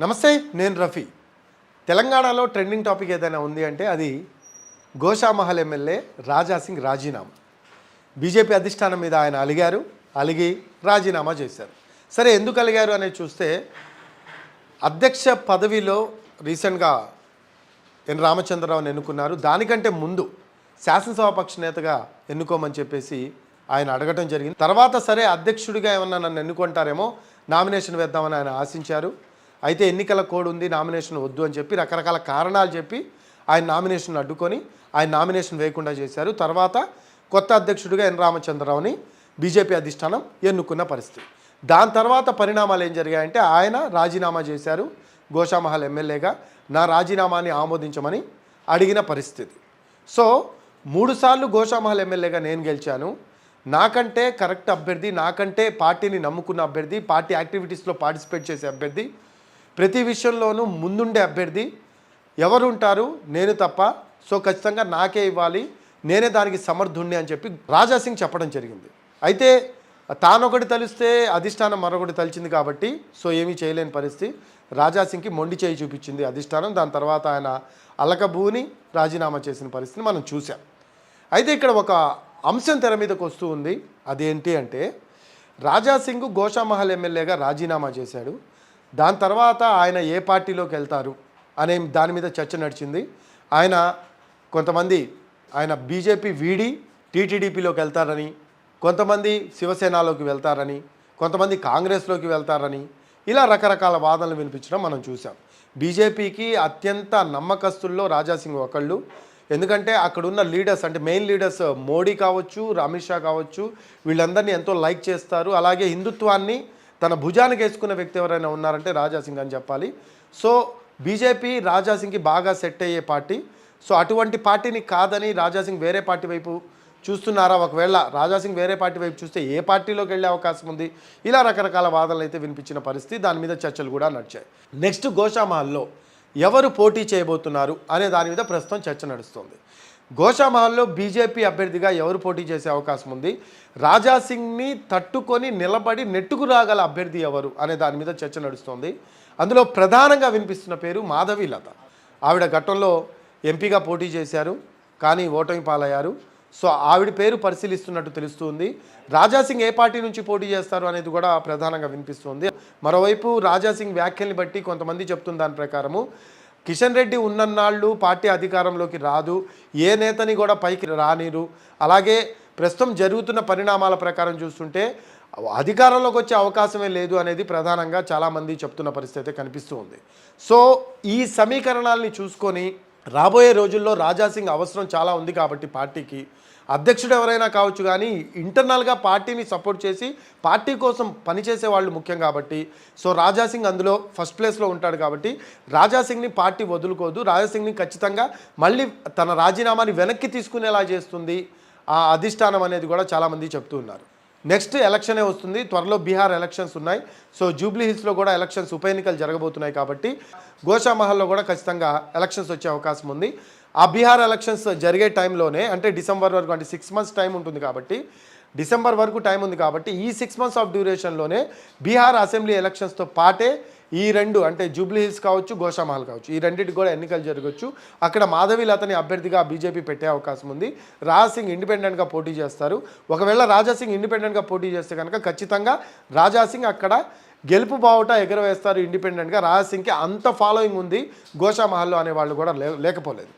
నమస్తే నేను రఫీ. తెలంగాణలో ట్రెండింగ్ టాపిక్ ఏదైనా ఉంది అంటే అది గోషామహల్ ఎమ్మెల్యే రాజా సింగ్ రాజీనామా. బీజేపీ అధిష్టానం మీద ఆయన అలిగారు అలిగి రాజీనామా చేశారు. సరే ఎందుకు అలిగారు అనేది చూస్తే అధ్యక్ష పదవిలో రీసెంట్గా ఎన్ రామచంద్రరావుని ఎన్నుకున్నారు. దానికంటే ముందు శాసనసభాపక్ష నేతగా ఎన్నుకోమని చెప్పేసి ఆయన అడగటం జరిగింది. తర్వాత సరే అధ్యక్షుడిగా ఏమన్నా నన్ను ఎన్నుకుంటారేమో నామినేషన్ వేద్దామని ఆయన ఆశించారు. అయితే ఎన్నికల కోడ్ ఉంది నామినేషన్ వద్దు అని చెప్పి రకరకాల కారణాలు చెప్పి ఆయన నామినేషన్ అడ్డుకొని ఆయన నామినేషన్ వేయకుండా చేశారు. తర్వాత కొత్త అధ్యక్షుడిగా ఎన్ రామచంద్రరావుని బీజేపీ అధిష్టానం ఎన్నుకున్న పరిస్థితి. దాని తర్వాత పరిణామాలు ఏం జరిగాయంటే ఆయన రాజీనామా చేశారు గోషామహల్ ఎమ్మెల్యేగా. నా రాజీనామాని ఆమోదించమని అడిగిన పరిస్థితి. సో మూడుసార్లు గోషామహల్ ఎమ్మెల్యేగా నేను గెలిచాను. నాకంటే కరెక్ట్ అభ్యర్థి నాకంటే పార్టీని నమ్ముకున్న అభ్యర్థి పార్టీ యాక్టివిటీస్లో పార్టిసిపేట్ చేసే అభ్యర్థి ప్రతి విషయంలోనూ ముందుండే అభ్యర్థి ఎవరు ఉంటారు నేను తప్ప. సో ఖచ్చితంగా నాకే ఇవ్వాలి. నేనే దానికి సమర్థుణ్ణి అని చెప్పి రాజా సింగ్ చెప్పడం జరిగింది. అయితే తానొకటి తలిస్తే అధిష్టానం మరొకటి తలిచింది కాబట్టి సో ఏమీ చేయలేని పరిస్థితి. రాజా సింగ్కి మొండి చేయి చూపించింది అధిష్టానం. దాని తర్వాత ఆయన అలకబూని రాజీనామా చేసిన పరిస్థితిని మనం చూసాం అయితే ఇక్కడ ఒక అంశం తెర మీదకి వస్తూ ఉంది. అదేంటి అంటే రాజా సింగ్ గోషామహల్ ఎమ్మెల్యేగా రాజీనామా చేశాడు. దాని తర్వాత ఆయన ఏ పార్టీలోకి వెళ్తారు అనే దాని మీద చర్చ నడిచింది. ఆయన కొంతమంది ఆయన బీజేపీ వీడి టీటీడీపీలోకి వెళ్తారని కొంతమంది శివసేనలోకి వెళ్తారని కొంతమంది కాంగ్రెస్లోకి వెళ్తారని ఇలా రకరకాల వాదనలు వినిపించడం మనం చూసాం బీజేపీకి అత్యంత నమ్మకస్తుల్లో రాజాసింగ్ ఒకళ్ళు. ఎందుకంటే అక్కడున్న లీడర్స్ అంటే మెయిన్ లీడర్స్ మోడీ కావచ్చు అమిత్ షా కావచ్చు వీళ్ళందరినీ ఎంతో లైక్ చేస్తారు. అలాగే హిందుత్వాన్ని తన భుజానికి వేసుకున్న వ్యక్తి ఎవరైనా ఉన్నారంటే రాజాసింగ్ అని చెప్పాలి. సో బీజేపీ రాజాసింగ్కి బాగా సెట్ అయ్యే పార్టీ. సో అటువంటి పార్టీని కాదని రాజాసింగ్ వేరే పార్టీ వైపు చూస్తున్నారా? ఒకవేళ రాజాసింగ్ వేరే పార్టీ వైపు చూస్తే ఏ పార్టీలోకి వెళ్ళే అవకాశం ఉంది? ఇలా రకరకాల వాదనలు అయితే వినిపించిన పరిస్థితి. దాని మీద చర్చలు కూడా నడిచాయి. నెక్స్ట్ గోషామహల్లో ఎవరు పోటీ చేయబోతున్నారు? అనే దాని మీద ప్రస్తుతం చర్చ నడుస్తుంది. గోషామహల్లో బీజేపీ అభ్యర్థిగా ఎవరు పోటీ చేసే అవకాశం ఉంది? రాజా సింగ్ని తట్టుకొని నిలబడి నెట్టుకు రాగల అభ్యర్థి ఎవరు అనే దాని మీద చర్చ నడుస్తోంది. అందులో ప్రధానంగా వినిపిస్తున్న పేరు మాధవి లత. ఆవిడ ఘట్టంలో ఎంపీగా పోటీ చేశారు కానీ ఓటమి పాలయ్యారు. సో ఆవిడ పేరు పరిశీలిస్తున్నట్టు తెలుస్తుంది. రాజాసింగ్ ఏ పార్టీ నుంచి పోటీ చేస్తారు అనేది కూడా ప్రధానంగా వినిపిస్తుంది. మరోవైపు రాజాసింగ్ వ్యాఖ్యల్ని బట్టి కొంతమంది చెప్తున్న దాని ప్రకారము కిషన్ రెడ్డి ఉన్నన్నాళ్ళు పార్టీ అధికారంలోకి రాదు ఏ నేతని కూడా పైకి రానిరు. అలాగే ప్రస్తుతం జరుగుతున్న పరిణామాల ప్రకారం చూస్తుంటే అధికారంలోకి వచ్చే అవకాశమే లేదు అనేది ప్రధానంగా చాలామంది చెప్తున్న పరిస్థితి అయితే కనిపిస్తూ ఉంది. సో ఈ సమీకరణాలని చూసుకొని రాబోయే రోజుల్లో రాజాసింగ్ అవసరం చాలా ఉంది కాబట్టి పార్టీకి. అధ్యక్షుడు ఎవరైనా కావచ్చు కానీ ఇంటర్నల్గా పార్టీని సపోర్ట్ చేసి పార్టీ కోసం పనిచేసే వాళ్ళు ముఖ్యం కాబట్టి. సో రాజాసింగ్ అందులో ఫస్ట్ ప్లేస్లో ఉంటాడు కాబట్టి రాజాసింగ్ని పార్టీ వదులుకోదు. రాజాసింగ్ని ఖచ్చితంగా మళ్ళీ తన రాజీనామాని వెనక్కి తీసుకునేలా చేస్తుంది. ఆ అధిష్టానం అనేది కూడా చాలామంది చెప్తూ ఉన్నారు. నెక్స్ట్ ఎలక్షనే వస్తుంది. త్వరలో బీహార్ ఎలక్షన్స్ ఉన్నాయి. సో జూబ్లీ హిల్స్లో కూడా ఎలక్షన్స్ ఉప ఎన్నికలు జరగబోతున్నాయి కాబట్టి గోషామహల్లో కూడా ఖచ్చితంగా ఎలక్షన్స్ వచ్చే అవకాశం ఉంది. ఆ బీహార్ ఎలక్షన్స్ జరిగే టైంలోనే అంటే డిసెంబర్ వరకు అంటే సిక్స్ మంత్స్ టైం ఉంటుంది కాబట్టి డిసెంబర్ వరకు టైం ఉంది కాబట్టి ఈ సిక్స్ మంత్స్ ఆఫ్ డ్యూరేషన్లోనే బీహార్ అసెంబ్లీ ఎలక్షన్స్తో పాటే ఈ రెండు అంటే జూబ్లీ హిల్స్ కావచ్చు గోషామహల్ కావచ్చు ఈ రెండింటికి కూడా ఎన్నికలు జరగవచ్చు అక్కడ మాధవి లతని అభ్యర్థిగా బీజేపీ పెట్టే అవకాశం ఉంది. రాజాసింగ్ ఇండిపెండెంట్గా పోటీ చేస్తారు. ఒకవేళ రాజాసింగ్ ఇండిపెండెంట్గా పోటీ చేస్తే కనుక ఖచ్చితంగా రాజాసింగ్ అక్కడ గెలుపు బావుట ఎగరవేస్తారు ఇండిపెండెంట్గా. రాజాసింగ్కి అంత ఫాలోయింగ్ ఉంది గోషామహల్లో అనే వాళ్ళు కూడా లే లేకపోలేదు.